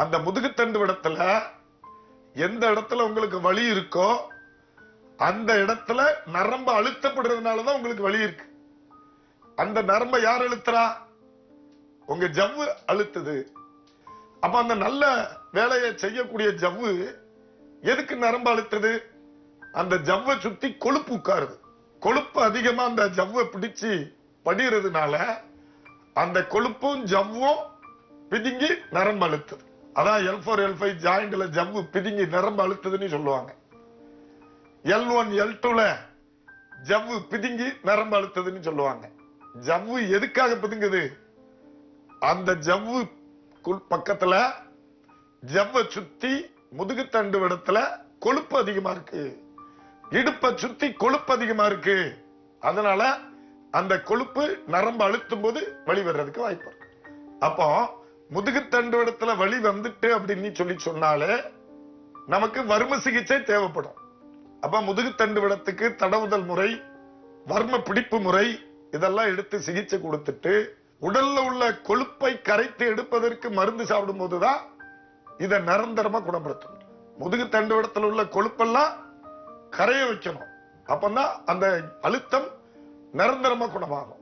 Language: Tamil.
அந்த முதுகுத்தண்டு இடத்துல எந்த இடத்துல உங்களுக்கு வலி இருக்கோ அந்த இடத்துல நரம்பு அழுத்தப்படுறதுனாலதான் உங்களுக்கு வலி இருக்கு. அந்த நரம்பை யார் அழுத்துறா? உங்க ஜவ்வு அழுத்துது. அப்ப அந்த நல்ல வேலையை செய்யக்கூடிய ஜவ்வு எதுக்கு நரம்பு அழுத்துது? அந்த ஜவ்வை சுத்தி கொழுப்பு உட்காருது. கொழுப்பு அதிகமா அந்த ஜவ்வை பிடிச்சு படிகிறதுனால அந்த கொழுப்பும் ஜவ்வும் பிதுங்கி நரம்பு அழுத்துது. அதான் எல் ஃபோர் எல் ஃபைவ் ஜாயிண்ட்ல ஜவ்வு பிதுங்கி நிரம்ப அழுத்துதுன்னு சொல்லுவாங்க. எல் ஒன் எல் டூல ஜவ்வு பிதுங்கி நிரம்ப அழுத்துதுன்னு சொல்லுவாங்க. ஜவ்வு எதுக்காக பிதுங்குது? அந்த ஜவ்வு குள் பக்கத்துல ஜவ்வை சுத்தி முதுகுத்தண்டு இடத்துல கொழுப்பு அதிகமா இருக்கு. இடுப்பை சுத்தி கொழுப்பு அதிகமா இருக்கு. அதனால அந்த கொழுப்பு நரம்பு அழுத்தும் போது வழிவர்றதுக்கு வாய்ப்பு இருக்கு. அப்போ முதுகுத்தண்டு இடத்துல வலி வந்துட்டு அப்படின்னு சொல்லி சொன்னாலே நமக்கு வர்ம சிகிச்சை தேவைப்படும். அப்ப முதுகுத்தண்டு விடத்துக்கு தடவுதல் முறை வர்ம பிடிப்பு முறை இதெல்லாம் எடுத்து சிகிச்சை கொடுத்துட்டு உடல்ல உள்ள கொழுப்பை கரைத்து எடுப்பதற்கு மருந்து சாப்பிடும் போதுதான் இதை நிரந்தரமா குணப்படுத்தும். முதுகு தண்டு இடத்துல உள்ள கொழுப்பெல்லாம் கரைய வைக்கணும். அப்பதான் அந்த அழுத்தம் நிரந்தரமா குணமாகும்.